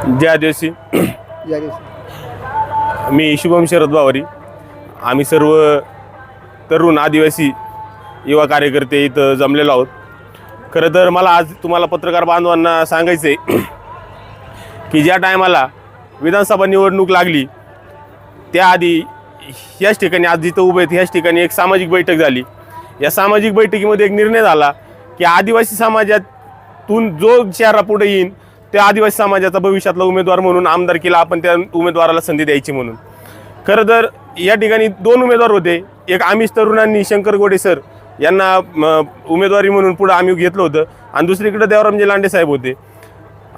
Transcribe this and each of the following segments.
ज्या आदिवासी या दिवशी मी शुभम शरद बावरी आम्ही सर्व तरुण आदिवासी युवा कार्यकर्ते इथं जमलेलो आहोत. खरं तर मला आज तुम्हाला पत्रकार बांधवांना सांगायचं आहे की ज्या टायमाला विधानसभा निवडणूक लागली त्याआधी याच ठिकाणी आज जिथं उभे आहेत ह्याच ठिकाणी एक सामाजिक बैठक झाली. या सामाजिक बैठकीमध्ये एक निर्णय झाला की आदिवासी समाजातून जो शहरा पुढे येईन त्या आदिवासी समाजाचा भविष्यातला उमेदवार म्हणून आमदारकीला आपण त्या उमेदवाराला संधी द्यायची म्हणून. खरं तर या ठिकाणी दोन उमेदवार होते. एक आमिष तरुणांनी शंकर गोडे सर यांना म, उमेदवारी म्हणून पुढं आम्ही घेतलं होतं. आणि दुसरीकडे देवरामजी लांडे साहेब होते.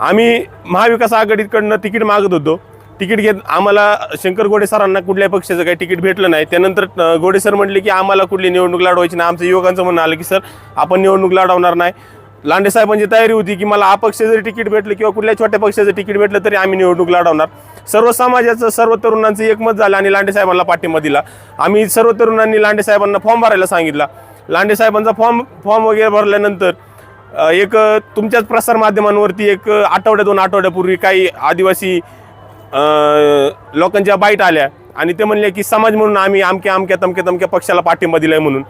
आम्ही महाविकास आघाडीकडनं तिकीट मागत होतो. तिकीट घेत आम्हाला शंकर गोडे सरांना कुठल्याही पक्षाचं काही तिकीट भेटलं नाही. त्यानंतर गोडे सर म्हटले की आम्हाला कुठली निवडणूक लढवायची नाही. आमचं युवकांचं म्हणणं आलं की सर आपण निवडणूक लढवणार नाही. लांडे साहेबांची तयारी होती की मला अपक्ष जरी तिकीट भेटलं किंवा कुठल्याही छोट्या पक्षाचं तिकीट भेटलं तरी आम्ही निवडणूक लढवणार. सर्व समाजाचं सर्व तरुणांचं एकमत झालं आणि लांडे साहेबांना पाठिंबा दिला. आम्ही सर्व तरुणांनी लांडे साहेबांना फॉर्म भरायला सांगितला. लांडे साहेबांचा फॉर्म फॉर्म वगैरे भरल्यानंतर एक तुमच्याच तुमच्याच प्रसारमाध्यमांवरती एक आठवड्या दोन आठवड्यापूर्वी काही आदिवासी लोकांच्या बाईट आल्या. आणि ते म्हणले की समाज म्हणून आम्ही आमक्या आमक्या तमक्या तमक्या पक्षाला पाठिंबा दिलाय म्हणून.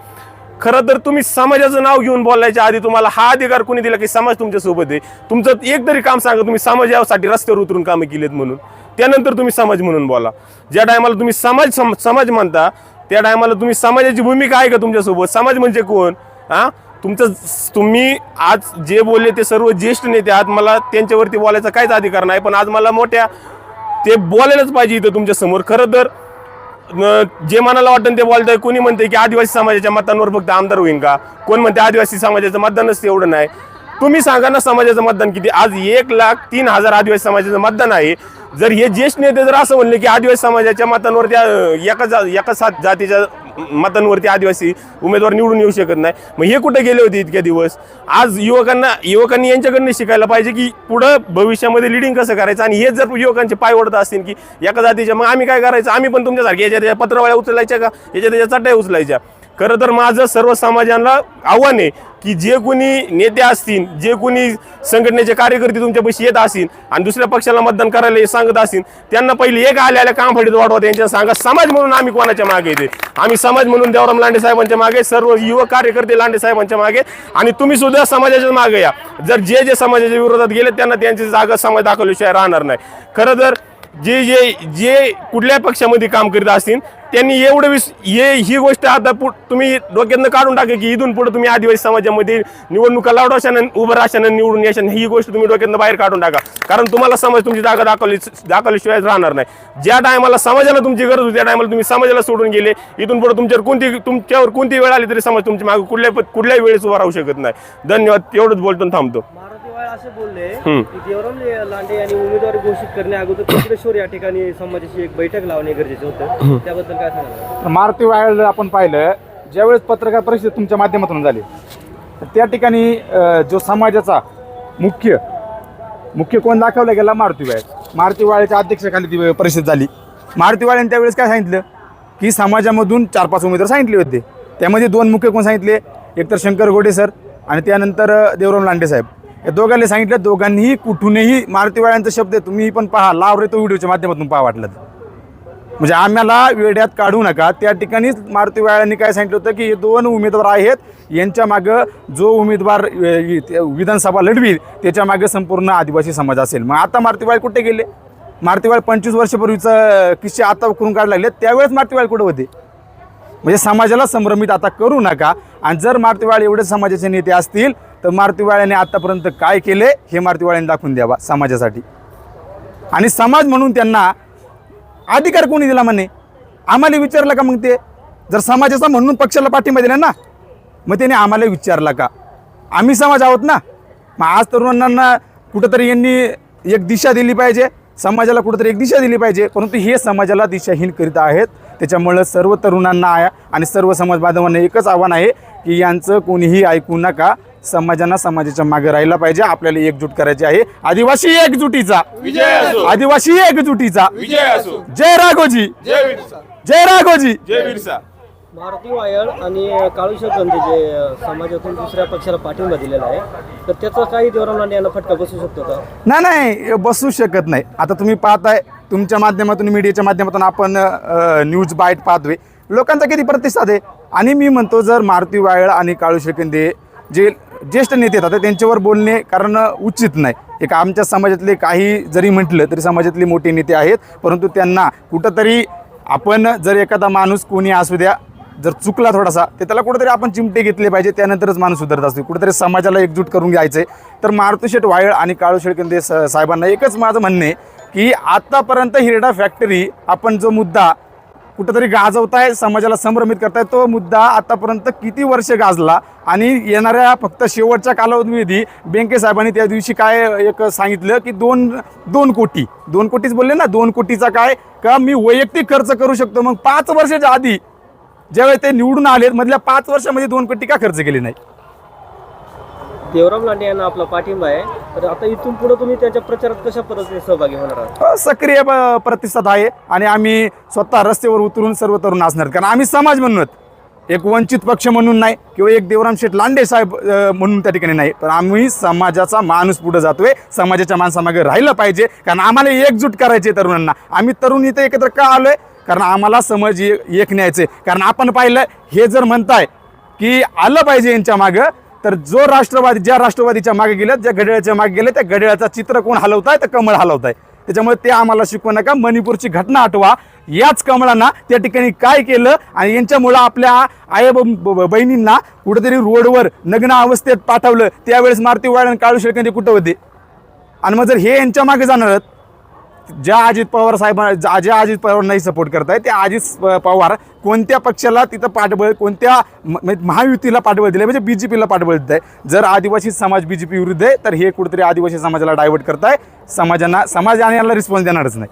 खरं तर तुम्ही समाजाचं नाव घेऊन बोलायच्या आधी तुम्हाला हा अधिकार कोणी दिला की समाज तुमच्यासोबत आहे? तुमचं एक तरी काम सांगा तुम्ही समाजासाठी रस्त्यावर उतरून कामं केलीत म्हणून. त्यानंतर तुम्ही समाज म्हणून बोला. ज्या टायमाला तुम्ही समाज सम- समाज म्हणता त्या टायमाला तुम्ही समाजाची भूमिका आहे का तुमच्यासोबत? समाज म्हणजे कोण? हा तुमचं तुम्ही आज जे बोलले ते सर्व ज्येष्ठ नेते आहात मला त्यांच्यावरती बोलायचा काहीच अधिकार नाही पण आज मला मोठ्या ते बोलायलाच पाहिजे इथं तुमच्यासमोर. खरं तर जे मनाला वाटतं ते बोलतंय कोणी म्हणते की आदिवासी समाजाच्या मतांवर फक्त आमदार होईन का? कोण म्हणते आदिवासी समाजाचं मतदानच एवढं नाही. तुम्ही सांगा ना समाजाचं मतदान किती? आज एक लाख तीन हजार आदिवासी समाजाचं मतदान आहे. जर हे ज्येष्ठ नेते जर असं म्हणले की आदिवासी समाजाच्या मतांवर त्या एका जा एका सात जातीच्या मतांवरती आदिवासी उमेदवार निवडून येऊ शकत नाही. मग हे कुठे गेले होते इतक्या दिवस? आज युवकांना युवकांनी यांच्याकडनं शिकायला पाहिजे की पुढं भविष्यामध्ये लिडिंग कसं करायचं? आणि हेच जर युवकांचे पाय ओढत असतील की एका जातीच्या मग आम्ही काय करायचं? आम्ही पण तुमच्यासारखे याच्या त्याच्या पत्रवाळ्या उचलायच्या का? याच्या त्याच्या चटया उचलायच्या. खरं तर माझं सर्व समाजाला आव्हान आहे की जे कोणी नेते असतील जे कोणी संघटनेचे कार्यकर्ते तुमच्यापाशी येत असतील आणि दुसऱ्या पक्षाला मतदान करायला हे सांगत असतील त्यांना पहिले एक आल्या आल्या काम फडीत वाढवा त्यांच्या सांगा समाज म्हणून आम्ही कोणाच्या मागे येते? आम्ही समाज म्हणून देवराम लांडे साहेबांच्या मागे सर्व युवक कार्यकर्ते लांडे साहेबांच्या मागे आणि तुम्ही सुद्धा समाजाच्या मागे या. जर जे जे समाजाच्या विरोधात गेले त्यांना त्यांची जागा समाज दाखवल्याशिवाय राहणार नाही. खरं तर जे जे जे कुठल्या पक्षामध्ये काम करीत असतील त्यांनी एवढं विस हे ही गोष्ट आता पु तुम्ही डोक्यातनं काढून टाका की इथून पुढे तुम्ही आदिवासी समाजामध्ये निवडणुका लावडाशानं उभं राशानं निवडून याशानं ही गोष्ट तुम्ही डोक्यातनं बाहेर काढून टाका. कारण तुम्हाला समाज तुमची जागा दाखवली दाखवल्याशिवाय राहणार नाही. ज्या टायमाला समाजाला तुमची गरज होती त्या टायमाला तुम्ही समाजाला सोडून गेले. इथून पुढे तुमच्यावर कोणती तुमच्यावर कोणती वेळ आली तरी समाज तुमच्या मागे कुठल्या कुठल्याही वेळेस उभा राहू शकत नाही. धन्यवाद. एवढंच बोलतो थांबतो. असे बोलले. की देवराम लांडे यांनी उमेदवारी घोषित करण्या अगोदर कपिलेश्वर या ठिकाणी समाजाची एक बैठक लावणे गरजेचे होतं. त्याबद्दल काय तर मारुती वायल आपण पाहिलं ज्यावेळेस पत्रकार परिषद तुमच्या माध्यमातून झाली तर त्या ठिकाणी जो समाजाचा मुख्य मुख्य कोण दाखवला गेला? मारुती वायल मारुती वाळ्याच्या अध्यक्षाखाली ती परिषद झाली. मारुती वाळ्याने त्यावेळेस काय सांगितलं? की समाजामधून चार पाच उमेदवार सांगितले होते. त्यामध्ये दोन मुख्य कोण सांगितले? एक तर शंकर गोडे सर आणि त्यानंतर देवराम लांडे साहेब. या दोघांनी सांगितलं दोघांनीही कुठूनही मारुतीवाळ्यांचा शब्द आहे तुम्ही पण पहा लाव रे तो व्हिडिओच्या माध्यमातून पहा वाटलं तर. म्हणजे आम्हाला वेड्यात काढू नका. त्या ठिकाणीच मारुतीवाळ्यांनी काय सांगितलं होतं की हे दोन उमेदवार आहेत यांच्या मागं जो उमेदवार विधानसभा लढवी त्याच्यामागे संपूर्ण आदिवासी समाज असेल. मग आता मारुतीवाळ कुठे गेले? मारुतीवाळ पंचवीस वर्षापूर्वीचं किस्से आता करून काढायला लागले त्यावेळेस मारुतीवाळ कुठे होते? म्हणजे समाजाला संभ्रमित आता करू नका. आणि जर मारुतीवाळ एवढे समाजाचे नेते असतील तर मारुतीवाळ्याने आतापर्यंत काय केले हे मारुतीवाळ्याने दाखवून द्यावा समाजासाठी. आणि समाज म्हणून त्यांना अधिकार कोणी दिला म्हणे? आम्हाला विचारलं का मग ते? जर समाजाचा म्हणून पक्षाला पाठिंबा दिला ना मग त्याने आम्हाला विचारला का? आम्ही समाज आहोत ना? मग आज तरुणांना कुठंतरी यांनी एक दिशा दिली पाहिजे समाजाला कुठंतरी एक दिशा दिली पाहिजे परंतु हे समाजाला दिशाहीन करीत आहेत. त्याच्यामुळं सर्व तरुणांना आया आणि सर्व समाज बांधवांना एकच आव्हान आहे की यांचं कोणीही ऐकू नका. समाजांना समाजाच्या मागे राहायला पाहिजे. आपल्याला एकजूट करायची आहे. आदिवासी एकजुटीचा. विजय असो. आदिवासी एकजुटीचा. विजय असो. जय राघोजी. जय राघोजी. जय बिरसा मारुती वायळ आणि काळू शकंद जे समाजातून दुसऱ्या पक्षाला पाठिंबा दिलेला आहे तर त्याचा काही देवराम लांडे यांना फटका बसू शकतो का? नाही नाही बसू शकत नाही. आता तुम्ही पाहताय तुमच्या माध्यमातून मीडियाच्या माध्यमातून आपण न्यूज बाईट पाहतोय. लोकांचा किती प्रतिसाद आहे? आणि मी म्हणतो जर मारुती वायळ आणि काळू शेकंदे जे ज्येष्ठ नेते येतात त्यांच्यावर बोलणे कारण उचित नाही. एक आमच्या समाजातले काही जरी म्हटलं तरी समाजातले मोठे नेते आहेत परंतु त्यांना कुठंतरी आपण जर एखादा माणूस कोणी असू द्या जर चुकला थोडासा तर त्याला कुठेतरी आपण चिमटे घेतले पाहिजे त्यानंतरच माणूस सुधारत असतो. कुठेतरी समाजाला एकजूट करून घ्यायचं आहे तर मारुतीशेठ वायळ आणि काळूशेठ केंद्रे स साहेबांना एकच माझं म्हणणे की आत्तापर्यंत हिरडा फॅक्टरी आपण जो मुद्दा कुठंतरी गाजवताय समाजाला संभ्रमित करताय. तो मुद्दा आतापर्यंत किती वर्ष गाजला आणि येणाऱ्या फक्त शेवटच्या कालावधीमध्ये बेंके साहेबांनी त्या दिवशी काय एक सांगितलं की दोन दोन कोटी. दोन कोटीच बोलले ना दोन कोटीचा काय? का मी वैयक्तिक खर्च करू शकतो. मग पाच वर्षाच्या आधी ज्यावेळी ते निवडून आले मधल्या पाच वर्षामध्ये दोन कोटी का खर्च केले नाही? देवराम लांडे यांना आपला पाठिंबा आहे. तर आता इथून पुढे तुम्ही त्यांच्या प्रचारात कशा पद्धतीने सहभागी होणार आहात? सक्रिय ब- प्रतिसाद आहे आणि आम्ही स्वतः रस्त्यावर उतरून सर्व तरुण असणार कारण आम्ही समाज म्हणून एक वंचित पक्ष म्हणून नाही किंवा एक देवराम शेठ लांडे साहेब अ, म्हणून त्या ठिकाणी नाही. पण आम्ही समाजाचा माणूस पुढे जातोय. समाजाच्या माणसामागे राहिलं पाहिजे. कारण आम्हाला एकजूट करायचे तरुणांना. आम्ही तरुण इथे एकत्र का आलोय? कारण आम्हाला समज ए- एक न्यायचे कारण आपण पाहिलं हे जर म्हणताय की आलं पाहिजे यांच्या मागं तर जो राष्ट्रवादी ज्या राष्ट्रवादीच्या मागे गेल्यात ज्या घड्याळाच्या मागे गेल्या त्या घड्याळाचा चित्र कोण हलवताय? तर कमळ हलवताय. त्याच्यामुळे ते आम्हाला शिकवू नका. मणिपूरची घटना आठवा. याच कमळांना त्या ठिकाणी काय केलं? आणि यांच्यामुळं आपल्या आई बहिणींना कुठेतरी रोडवर नग्न अवस्थेत पाठवलं. त्यावेळेस मारुती वाळ आणि काळू शेळकंदे कुठं होते? आणि मग जर हे यांच्या मागे जाणार ज्या अजित पवार साहेब ज्या ज्या अजित पवार नाही सपोर्ट आहे त्या अजित पवार कोणत्या पक्षाला तिथं पाठबळ कोणत्या म- म्हणजे महायुतीला पाठबळ दिलं म्हणजे बी जे पीला पाठबळ देत आहे जर आदिवासी समाज बी जे पी विरुद्ध आहे तर हे कुठेतरी आदिवासी समाजाला डायव्हर्ट करताय. समाजांना समाज आणि याला रिस्पॉन्स देणारच नाही.